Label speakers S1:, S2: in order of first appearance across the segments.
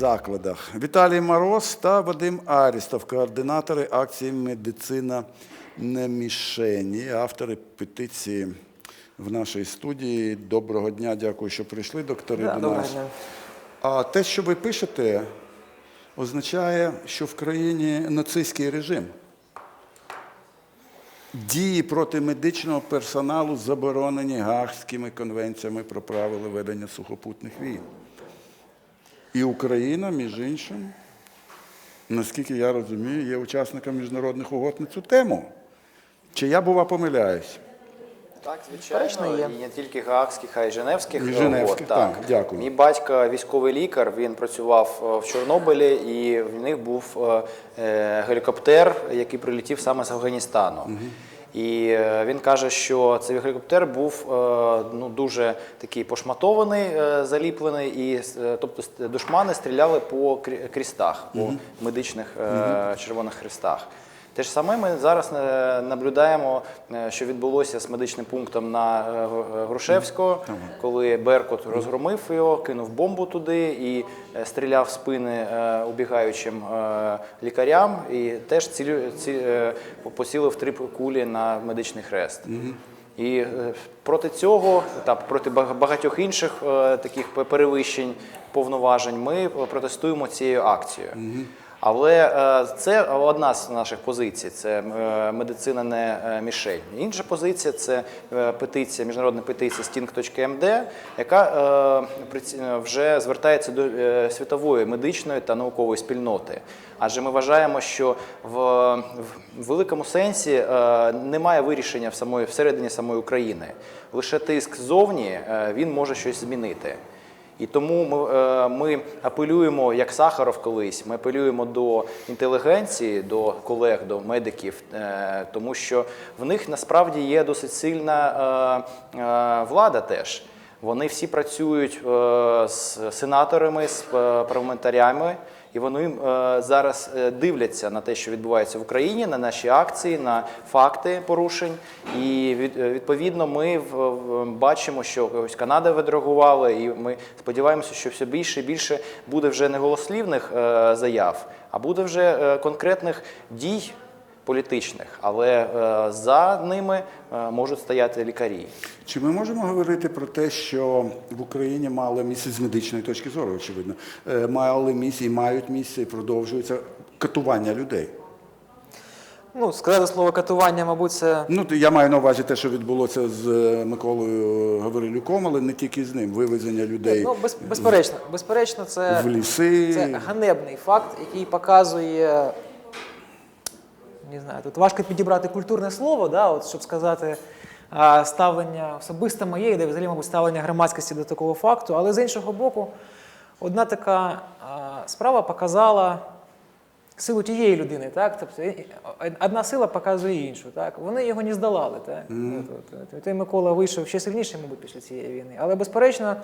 S1: закладах. Віталій Мороз та Вадим Арістов, координатори акції Медицина не мішені, автори петиції в нашій студії. Доброго дня, дякую, що прийшли, доктори,
S2: Да,
S1: до нас.
S2: дня.
S1: А те, що ви пишете, означає, що в країні нацистський режим. Дії проти медичного персоналу заборонені Гаагськими конвенціями про правила ведення сухопутних війн. І Україна, між іншим, наскільки я розумію, є учасником міжнародних угод на цю тему. Чи я, бува, помиляюсь?
S3: Так, звичайно,
S2: є.
S3: і не тільки гаагських, а й женевських.
S1: І женевських,
S3: угод,
S1: так, дякую.
S3: Мій батько військовий лікар, він працював е, в Чорнобилі, і в них був е, е, гелікоптер, який прилетів саме з Афганістану. І е, він каже, що цей гелікоптер був е, ну, дуже такий пошматований, е, заліплений, і тобто душмани стріляли по крі- крістах, по медичних червоних хрестах. Те ж саме ми зараз е, наблюдаємо, е, що відбулося з медичним пунктом на е, Грушевського, коли Беркут розгромив його, кинув бомбу туди і стріляв в спини убігаючим лікарям, і теж цілю, ці, поцілив три кулі на медичний хрест. І проти цього та проти бага- багатьох інших таких перевищень повноважень ми протестуємо цією акцією. Але е, це одна з наших позицій. Це е, медицина не е, мішень. Інша позиція це петиція, міжнародна петиція sting.md, яка вже звертається до світової медичної та наукової спільноти. Адже ми вважаємо, що в, великому сенсі немає вирішення в самої всередині самої України. Лише тиск ззовні він може щось змінити. І тому ми, е, ми апелюємо, як Сахаров колись, ми апелюємо до інтелігенції, до колег, до медиків, е, тому що в них насправді є досить сильна е, влада теж. Вони всі працюють з сенаторами, з парламентарями, і вони е, зараз е, дивляться на те, що відбувається в Україні, на наші акції, на факти порушень. І е, відповідно ми бачимо, що ось Канада відреагувала, і ми сподіваємося, що все більше і більше буде вже не голослівних заяв, а буде вже конкретних дій політичних. Але е, за ними е, можуть стояти лікарі.
S1: Чи ми можемо говорити про те, що в Україні мали місце з медичної точки зору, очевидно, е, мали місце і мають місце і продовжується катування людей?
S2: Ну, сказати слово катування, мабуть, це
S1: Ну, то я маю на увазі те, що відбулося з Миколою Гаврилюком, але не тільки з ним. Вивезення людей
S2: ну, без, безперечно, безперечно, це,
S1: в ліси.
S2: це ганебний факт, який показує. Не знаю, тут важко підібрати культурне слово, да, от, щоб сказати а, ставлення особисте моє, де взагалі, мабуть, ставлення громадськості до такого факту. Але з іншого боку, одна така а, справа показала силу тієї людини, так? Тобто одна сила показує іншу. Так? Вони його не здолали. Так? От, от, от. Той Микола вийшов ще сильніший, мабуть, після цієї війни. Але, безперечно,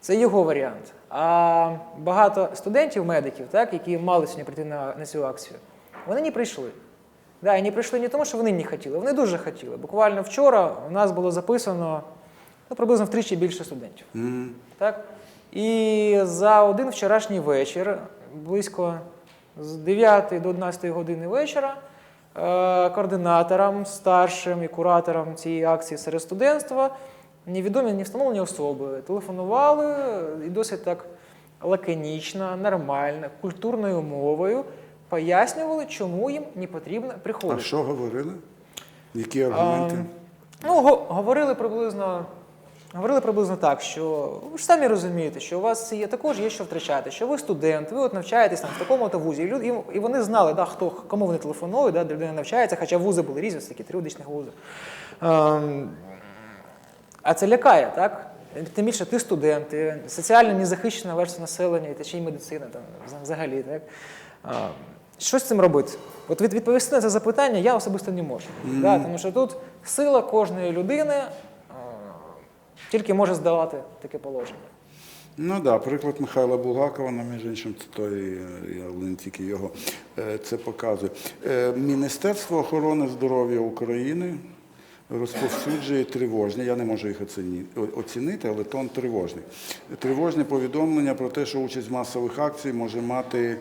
S2: це його варіант. А багато студентів, медиків, так, які мали сьогодні прийти на, на цю акцію, вони не прийшли. Да, і не прийшли не тому, що вони не хотіли, вони дуже хотіли. Буквально вчора у нас було записано ну, приблизно втричі більше студентів. Так? І за один вчорашній вечір, близько з 9 до 11 години вечора, е, координаторам, старшим і кураторам цієї акції серед студентства невідомі не встановлені особи телефонували і досить так лаконічно, нормально, культурною мовою пояснювали, чому їм не потрібно приходити.
S1: А що говорили? Які аргументи?
S2: Ем, Ну, го- говорили приблизно. Говорили приблизно так, що ви ж самі розумієте, що у вас є також є що втрачати, що ви студент, ви от навчаєтесь там, в такому-то вузі. І, люди, і, вони знали, да, хто, кому вони телефонують, да, де людина навчається, хоча вузи були різні, такі три вузи. Ем, а це лякає, так? Тим більше ти студент, ти соціально незахищена верства населення, та ще й медицина там, взагалі. Так? А, що з цим робити? От відповісти на це запитання я особисто не можу. Да? Тому що тут сила кожної людини а, тільки може здавати таке положення.
S1: Ну так, да, приклад Михайла Булгакова, на між іншим, це той, е, не тільки його, е, це показує. Е, Міністерство охорони здоров'я України розповсюджує тривожні, я не можу їх оцінити, але тон тривожний. Тривожне повідомлення про те, що участь в масових акцій може мати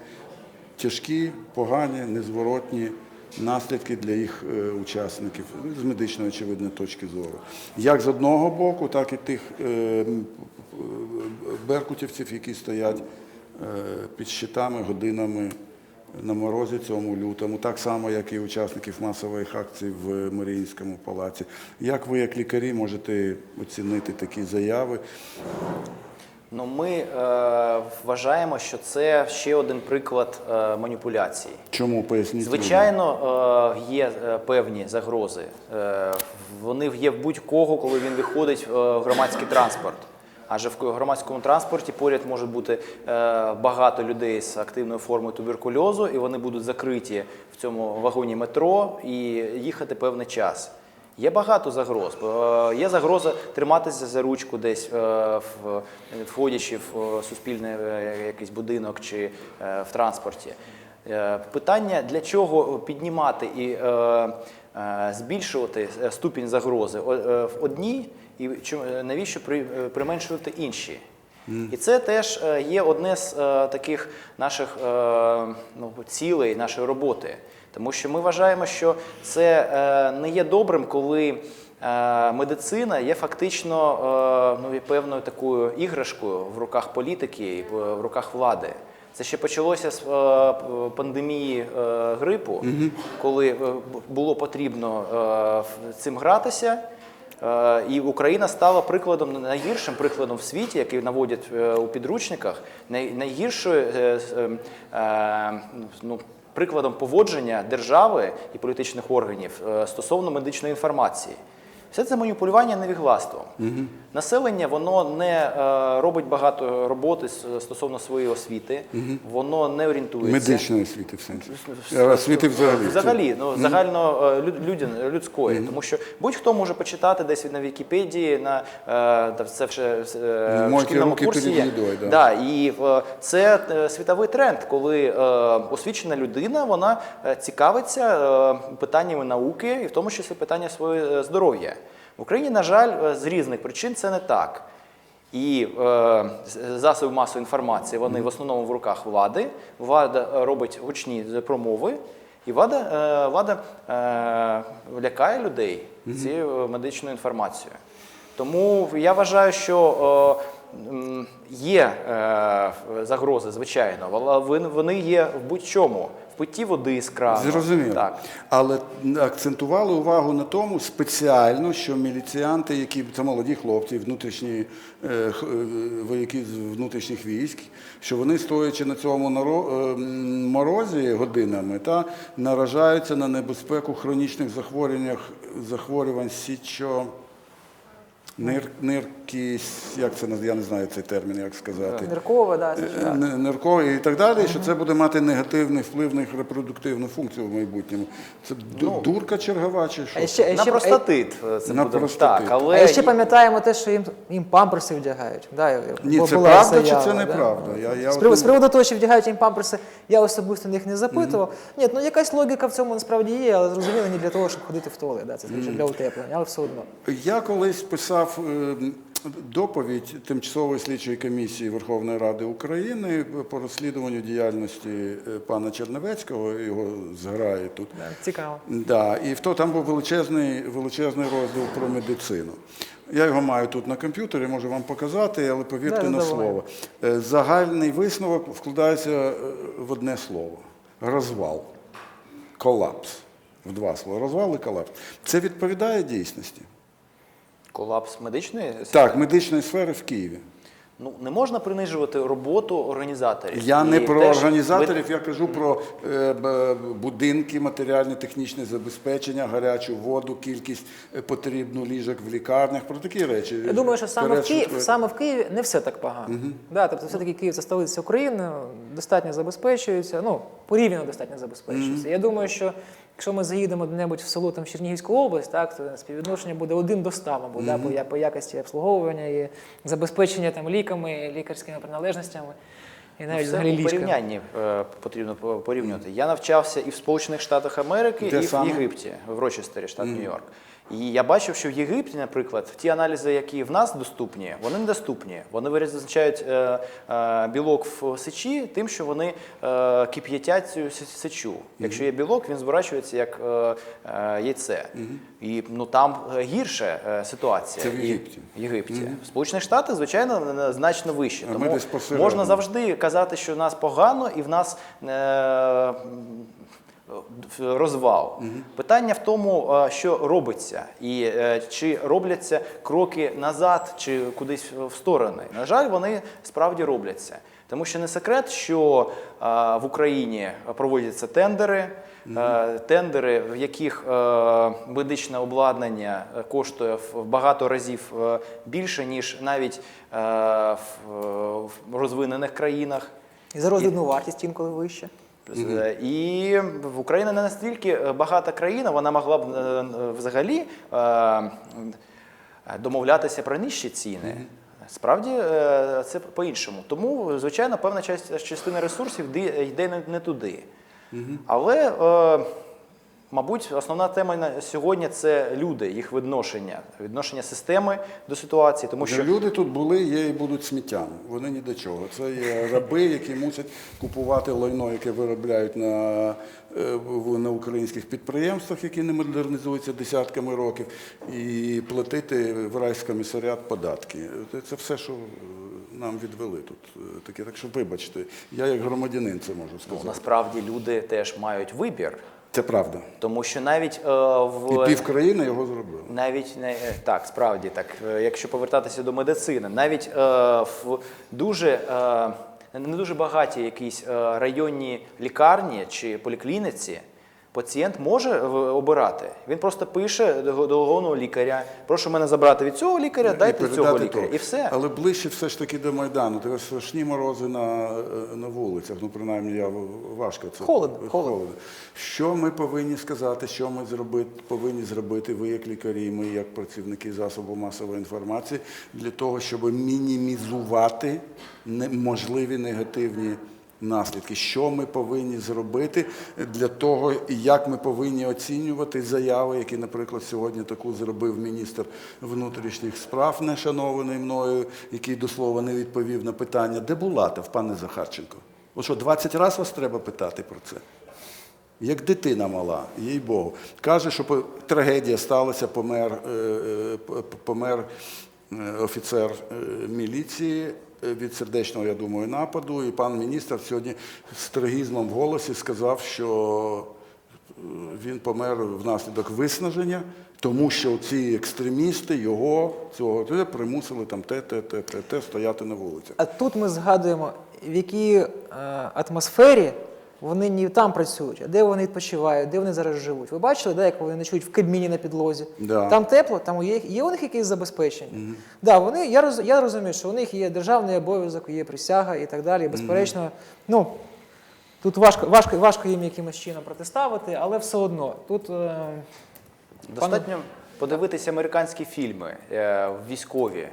S1: тяжкі, погані, незворотні наслідки для їх е, учасників з медичної, очевидно, точки зору. Як з одного боку, так і тих е, беркутівців, які стоять е, під щитами годинами на морозі цьому лютому, так само, як і учасників масових акцій в Маріїнському палаці. Як ви, як лікарі, можете оцінити такі заяви?
S3: Ну, ми е, вважаємо, що це ще один приклад е, маніпуляції.
S1: Чому поясніть?
S3: Звичайно, е, є е, певні загрози. Е, Вони є в будь-кого, коли він виходить е, в громадський транспорт. Адже в громадському транспорті поряд може бути е, багато людей з активною формою туберкульозу, і вони будуть закриті в цьому вагоні метро і їхати певний час. Є багато загроз. Е, Є загроза триматися за ручку десь, е, входячи в е, суспільний е, якийсь будинок чи е, в транспорті. Е, Питання для чого піднімати і е, е, збільшувати е, ступінь загрози е, в одній, і е, навіщо при- е, применшувати інші? І це теж е, є одне з е, таких наших е, ну, цілей нашої роботи. Тому що ми вважаємо, що це е, не є добрим, коли е, медицина є фактично е, ну, певною такою іграшкою в руках політики і в в руках влади. Це ще почалося з е, пандемії е, грипу, коли е, було потрібно е, цим гратися. Е, І Україна стала прикладом найгіршим прикладом в світі, який наводять е, у підручниках, найгіршою е, ем, ну, прикладом поводження держави і політичних органів стосовно медичної інформації. Все це маніпулювання невіглаством. Населення воно не е, робить багато роботи стосовно своєї освіти, воно не орієнтується.
S1: Медичної освіти в сенсі. Е, Освіти взагалі.
S3: Взагалі, ну загально е, люд- людської, тому що будь-хто може почитати десь на Вікіпедії, на е, це вже е, в шкільному курсі. є.
S1: да.
S3: Да, і е, це е, світовий тренд, коли е, освічена людина вона цікавиться е, питаннями науки, і в тому числі питання своєї е, здоров'я. В Україні, на жаль, е, з різних причин це не так. І е, засоби масової інформації вони в основному в руках влади. Влада е, робить гучні промови, і влада, е, влада е, лякає людей цією е, медичною інформацією. Тому я вважаю, що е, є е, загрози, звичайно, але вони є в будь-чому. В питті води з крану.
S1: Зрозуміло.
S3: Так.
S1: Але акцентували увагу на тому спеціально, що міліціянти, які це молоді хлопці, внутрішні е, е, вояки з внутрішніх військ, що вони, стоячи на цьому е, морозі годинами, та наражаються на небезпеку хронічних захворювань, захворювань січо. Нир, нирки, як це я не знаю цей термін, як сказати.
S2: Ниркова, да, це
S1: Е,
S2: да.
S1: н- ниркові і так далі, що це буде мати негативний вплив на їх репродуктивну функцію в майбутньому. Це ду- дурка чергова чи що?
S2: А ще, а
S3: На
S2: ще,
S3: простатит е, це
S1: На
S3: буде
S1: простатит.
S3: так,
S2: а ще пам'ятаємо те, що їм, їм памперси вдягають. Да,
S1: Ні, це правда чи
S2: заява,
S1: це
S2: да.
S1: неправда? Я, я
S2: З
S1: от
S2: приводу,
S1: не-
S2: з приводу того, що вдягають їм памперси, я особисто їх не запитував. Ні, ну якась логіка в цьому насправді є, але зрозуміло не для того, щоб ходити в туалет. Да, це скоріше для утеплення, але все одно.
S1: Я колись писав е, доповідь тимчасової слідчої комісії Верховної Ради України по розслідуванню діяльності е, пана Черневецького, його зграє тут.
S2: Цікаво.
S1: Да, і в то там був величезний, величезний розділ про медицину. Я його маю тут на комп'ютері, можу вам показати, але повірте
S2: Да,
S1: на слово. Е, Загальний висновок вкладається в одне слово: розвал, колапс. В два слова. Розвал і колапс. Це відповідає дійсності.
S3: Колапс медичної
S1: Так, медичної сфери в Києві.
S3: Ну не можна принижувати роботу організаторів.
S1: Я
S3: І
S1: не про
S3: теж
S1: організаторів,
S3: ви-
S1: я кажу про е, б- будинки, матеріальне технічне забезпечення, гарячу воду, кількість е, потрібну ліжок в лікарнях, про такі речі.
S2: Я думаю, що саме в, Києві, саме в Києві не все так погано. Да, тобто, все-таки Київ це столиця України, достатньо забезпечується, ну, порівняно достатньо забезпечується. Я думаю, що якщо ми заїдемо де-небудь в село там, в Чернігівську область, так, то співвідношення буде один до ста, мабуть, да, по, я- по якості обслуговування і забезпечення там, ліками, лікарськими приналежностями. І навіть
S3: ну,
S2: взагалі
S3: порівнянні е, потрібно порівнювати. Я навчався і в Сполучених Штатах Америки,
S1: Де
S3: і
S1: саме?
S3: в Єгипті, в Рочестері, штат Нью-Йорк. І я бачив, що в Єгипті, наприклад, ті аналізи, які в нас доступні, вони недоступні. Вони визначають е, е, білок в сечі тим, що вони е, кип'ятять цю сечу. Якщо є білок, він зворачується як е, е, яйце. І ну там е, гірше е, ситуація.
S1: Це в
S3: І-
S1: Єгипті?
S3: в Єгипті. В Сполучених Штатах, звичайно, на- значно вище.
S1: А ми
S3: Тому
S1: десь посередині.
S3: можна завжди казати, що в нас погано і в нас е, розвал. Питання в тому, е, що робиться, і е, чи робляться кроки назад, чи кудись в сторони. На жаль, вони справді робляться. Тому що не секрет, що е, в Україні проводяться тендери. Е, Тендери, в яких е, медичне обладнання е, коштує в багато разів е, більше, ніж навіть е, в, в розвинених країнах.
S2: І за роздрібну вартість інколи вище.
S3: Е, І в Україна не настільки е, багата країна, вона могла б е, взагалі домовлятися про нижчі ціни. Справді це по-іншому. Тому, звичайно, певна частина ресурсів йде- не- туди. Але, мабуть, основна тема на сьогодні це люди, їх відношення, відношення системи до ситуації, тому що
S1: Люди тут були, є і будуть сміттями. Вони ні до чого. Це є раби, які мусять купувати лайно, яке виробляють на, е, на українських підприємствах, які не модернізуються десятками років, і платити в райськомісаріат податки. Це- все, що нам відвели тут. е, Таке. Так що, вибачте, я як громадянин це можу
S3: ну, насправді люди теж мають вибір,
S1: Це правда.
S3: тому що навіть е,
S1: І
S3: в
S1: пів країни його зробили.
S3: Навіть не е, так, справді так. Е, Якщо повертатися до медицини, навіть е, в дуже е, не дуже багаті якісь е, районні лікарні чи поліклініці. Пацієнт може е, обирати. Він просто пише до головного лікаря. Прошу мене забрати від цього лікаря, дайте цього лікаря.
S1: то.
S3: І все.
S1: Але ближче все ж таки до Майдану. Ти страшні морози на, е, на вулицях. Ну, принаймні, я важко це.
S2: Холодно, холодно.
S1: Що ми повинні сказати, що ми зробити, повинні зробити ви як лікарі, ми як працівники засобу масової інформації для того, щоб мінімізувати можливі негативні наслідки. Що ми повинні зробити для того, як ми повинні оцінювати заяви, які, наприклад, сьогодні таку зробив міністр внутрішніх справ, не шанований мною, який до слова не відповів на питання, де Булатов, пане Захарченко? От що, 20 разів вас треба питати про це? Як дитина мала, їй Богу. Каже, що трагедія сталася, помер, е, е, помер е, офіцер міліції від сердечного, я думаю, нападу. І пан міністр сьогодні з трагізмом в голосі сказав, що е, він помер внаслідок виснаження, тому що ці екстремісти його цього примусили там те, те, те, те, те стояти на вулицях.
S2: А тут ми згадуємо, в якій е, атмосфері вони не там працюють, а де вони відпочивають, де вони зараз живуть. Ви бачили, да, як вони ночують в кабміні на підлозі?
S1: Да.
S2: Там тепло, там є, є у них якісь забезпечення. Да, вони, я, роз, я розумію, що у них є державний обов'язок, є присяга і так далі. І, безперечно, ну, тут важко, важко, важко їм якимось чином протиставити, але все одно. Тут, е,
S3: Достатньо подивитися американські фільми е, військові.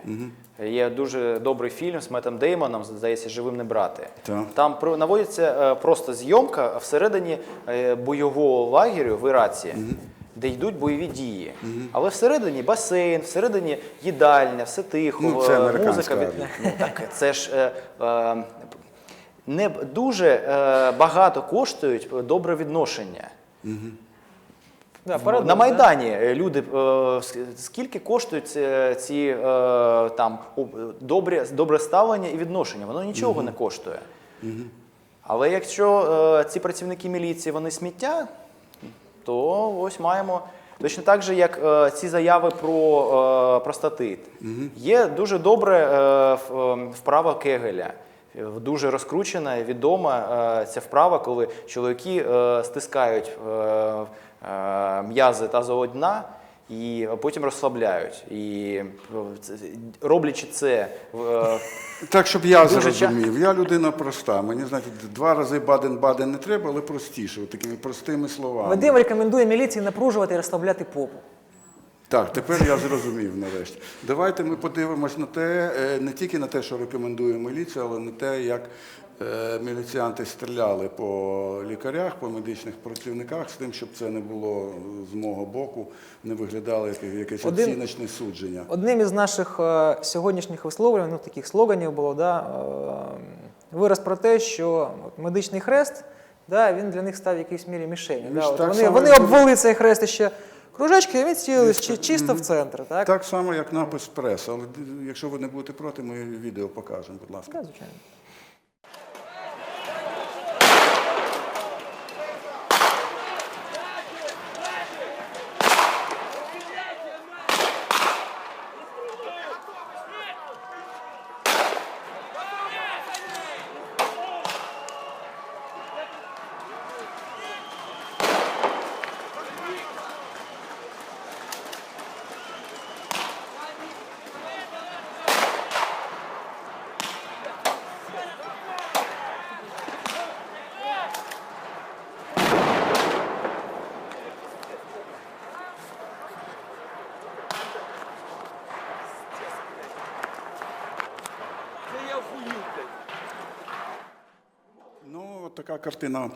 S3: Є дуже добрий фільм з Метом Деймоном, здається, живим не брати.
S1: Так.
S3: Там про- наводиться е, просто зйомка всередині е, бойового лагерю в Іраці. Де йдуть бойові дії, але всередині басейн, всередині їдальня, все тихо,
S1: Ну, це
S3: е,
S1: американська
S3: музика від
S1: армія.
S3: ну, так це ж е, е, не б- дуже е, багато коштують добре відношення.
S2: Да, парадокс,
S3: на? Майдані е, люди е, скільки коштують ці е, там добре, добре ставлення і відношення? Воно нічого не коштує. Але якщо е, ці працівники міліції вони сміття, то ось маємо. Точно так же, як е, ці заяви про е, простатит. Є дуже добре е, вправа Кегеля. Дуже розкручена і відома е, ця вправа, коли чоловіки е, стискають е, м'язи тазового дна і потім розслабляють. І е, роблячи це е,
S1: Так, щоб я
S3: Дуже
S1: зрозумів. Я людина проста. Мені знаєте, два рази Баден-Баден не треба, але простіше, такими простими словами.
S2: Вадим рекомендує міліції напружувати і розслабляти попу.
S1: Так, тепер я зрозумів нарешті. Давайте ми подивимось на те, е, не тільки на те, що рекомендує міліція, але на те, як е, міліціянти стріляли по лікарях, по медичних працівниках з тим, щоб це не було з мого боку, не виглядало як якесь
S2: Один-
S1: оціночне судження.
S2: Одним із наших е, сьогоднішніх висловлювань, ну таких слоганів було, да, е, вираз про те, що медичний хрест, да, він для них став в якійсь мірі мішенью. Да, от вони,
S1: само,
S2: вони обвели цей хрест ще кружечки, він цілились чи, чисто в центр. Так?
S1: Так само, як напис прес. Але якщо ви не будете проти, ми відео покажемо, будь ласка.
S2: Да, звичайно.
S1: Ну, от така картина,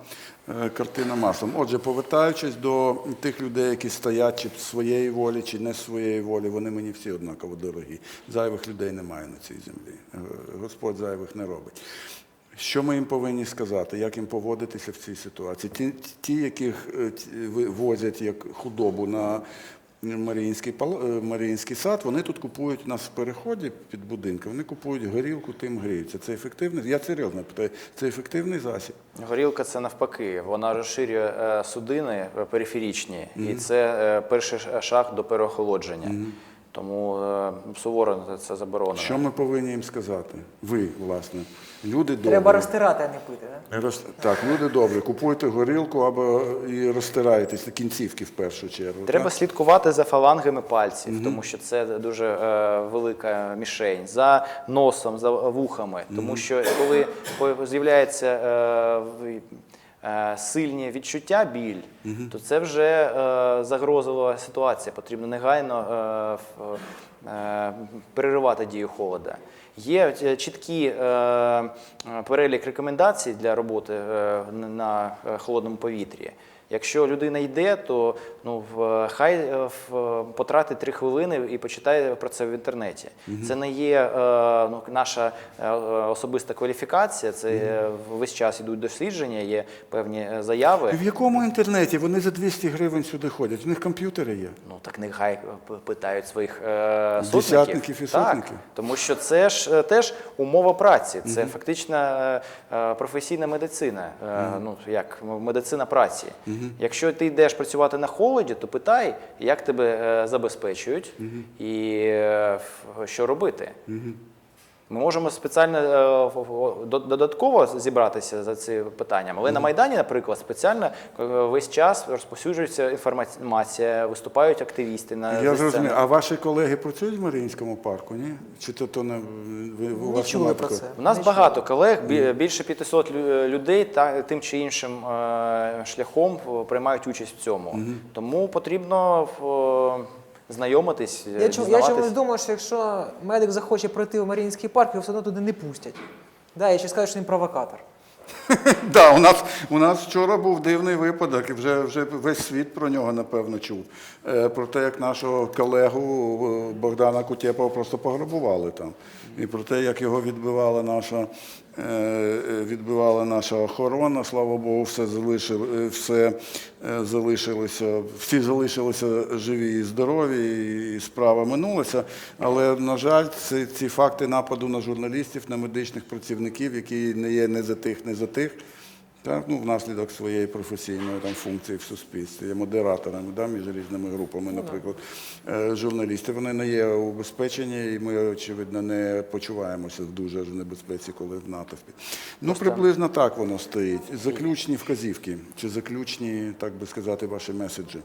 S1: е, картина маслом. Отже, повертаючись до тих людей, які стоять чи своєї волі, чи не своєї волі, вони мені всі однаково дорогі. Зайвих людей немає на цій землі. Е, Господь зайвих не робить. Що ми їм повинні сказати, як їм поводитися в цій ситуації? Ті, ті яких е, ті, ви- возять як худобу на Маріїнський, е, Маріїнський сад, вони тут купують у нас в переході під будинки, вони купують горілку, тим гріються. Це ефективний? Я серйозно питаю, це ефективний засіб?
S3: Горілка це навпаки, вона розширює судини судини е, периферічні, і це е, перший шаг до переохолодження. Тому е, суворо це заборонено.
S1: Що ми повинні їм сказати? Ви, власне, люди добрі.
S2: Треба розтирати, а не пити. Да?
S1: Роз- Так, люди добрі, купуйте горілку або і розтирайтесь на кінцівки в першу чергу.
S3: Треба
S1: так?
S3: слідкувати за фалангами пальців, тому що це дуже е, велика мішень, за носом, за вухами. Тому що коли по- з'являється е, сильні відчуття, біль, то це вже е, загрозова ситуація. Потрібно негайно е, е, переривати дію холода. Є чіткий чіткі е, е, перелік рекомендацій для роботи е, на е, холодному повітрі. Якщо людина йде, то ну в хай е, в, потратить три хвилини і почитає про це в інтернеті. Це не є е, ну, наша е, особиста кваліфікація. Це е, весь час ідуть дослідження, є певні е, заяви.
S1: В якому інтернеті? Вони за 200 гривень сюди ходять. У них комп'ютери є.
S3: Ну так нехай питають своїх е, сотників.
S1: Десятників і
S3: Так,
S1: сотників.
S3: тому що це ж е, теж умова праці, це е, е, професійна медицина, е, ну як медицина праці. Якщо ти йдеш працювати на холоді, то питай, як тебе е, забезпечують і е, що робити. Ми можемо спеціально е, додатково зібратися за цим питанням, але на Майдані, наприклад, спеціально е, весь час розповсюджується інформація, виступають активісти на
S1: Я
S3: зі
S1: зрозумів. А ваші колеги працюють в Маріїнському парку, ні? Чи то, то не ви, у
S2: Не
S1: вас
S2: чули про це.
S3: У нас
S2: Не
S3: багато колег, бі- більше 500 людей та тим чи іншим е, шляхом е, приймають участь в цьому. Тому потрібно е, знайомитись,
S2: Я, чому- я чомусь думаю, що якщо медик захоче пройти в Маріїнський парк, його все одно туди не пустять. Да, я ще скажу, що він провокатор.
S1: Да, у нас у нас вчора був дивний випадок, і вже вже весь світ про нього напевно чув. Е, про те, як нашого колегу е, Богдана Кутєпова просто пограбували там. І про те, як його відбивала наша, е, е, відбивала наша охорона. Слава Богу, все залишили, е, все залишилося, всі залишилися живі і здорові, і справа минулася. Але, на жаль, ці, ці факти нападу на журналістів, на медичних працівників, які не є не за тих, не за тих. Так, ну, внаслідок своєї професійної там, функції в суспільстві, є модераторами да, між різними групами, наприклад, е, журналісти. Вони не є убезпечені, і ми, очевидно, не почуваємося в дуже ж небезпеці, коли в натовпі. Ну, приблизно так воно стоїть. Заключні вказівки, чи заключні, так би сказати, ваші меседжі.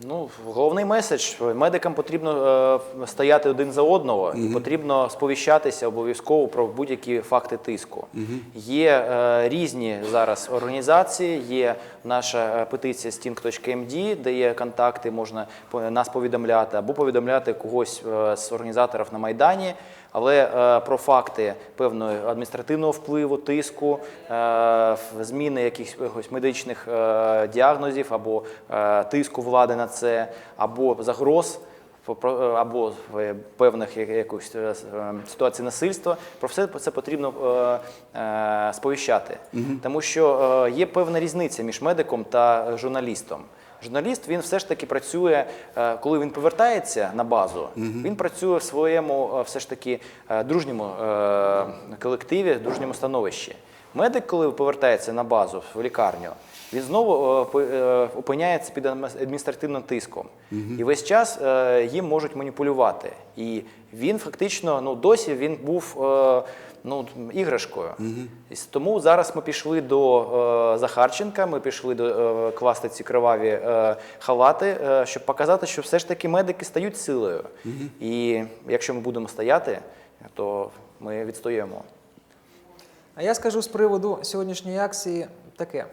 S3: Ну, головний меседж медикам потрібно е, стояти один за одного і потрібно сповіщатися обов'язково про будь-які факти тиску. Є е, різні зараз організації. Є наша е, петиція sting.md, де є контакти, можна по- нас повідомляти або повідомляти когось е, з організаторів на майдані. Але е, про факти певного адміністративного впливу, тиску, е, зміни якихось медичних е, діагнозів або тиску влади на це, або загроз. Або в певних якихось ситуацій насильства, про все це потрібно сповіщати, тому що є певна різниця між медиком та журналістом. Журналіст він все ж таки працює, е, коли він повертається на базу, він працює в своєму е, все ж таки е, дружньому колективі, дружньому становищі. Медик, коли повертається на базу в лікарню, він знову опиняється під адміністративним тиском. І весь час їм можуть маніпулювати. І він фактично ну, досі він був ну, іграшкою. С- Тому зараз ми пішли до е, Захарченка, ми пішли до е, класти ці криваві е, халати, е, щоб показати, що все ж таки медики стають силою. І якщо ми будемо стояти, то ми відстоїмо.
S2: А я скажу з приводу сьогоднішньої акції таке.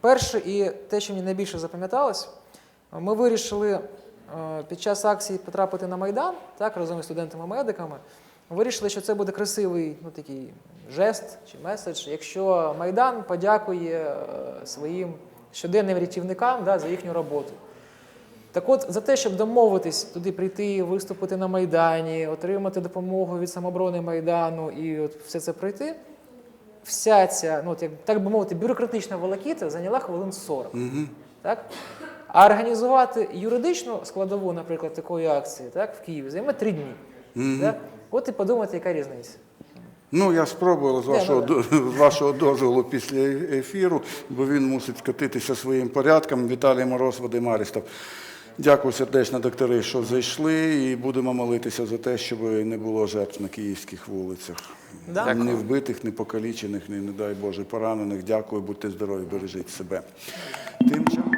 S2: Перше і те, що мені найбільше запам'яталось, ми вирішили е, під час акції потрапити на Майдан, так, разом із студентами-медиками. Вирішили, що це буде красивий ну, такий жест чи меседж, якщо Майдан подякує е, своїм щоденним рятівникам да, за їхню роботу. Так от, за те, щоб домовитись туди прийти, виступити на Майдані, отримати допомогу від самоборони Майдану і от все це пройти, вся ця, ну, от як, так би мовити, бюрократична волокіта зайняла хвилин 40. Так? А організувати юридичну складову, наприклад, такої акції так, в Києві займе три дні. Так? От і подумайте, яка різниця.
S1: Ну, я спробував з вашого,
S2: ну,
S1: до- з вашого дозволу після ефіру, бо він мусить скотитися своїм порядком. Віталій Мороз, Вадим Арістов. Дякую сердечно, доктори, що зайшли, і будемо молитися за те, щоб не було жертв на київських вулицях.
S2: Да.
S1: Ні вбитих, ні покалічених, ні, не дай Боже, поранених. Дякую, будьте здорові, бережіть себе. Тим часом.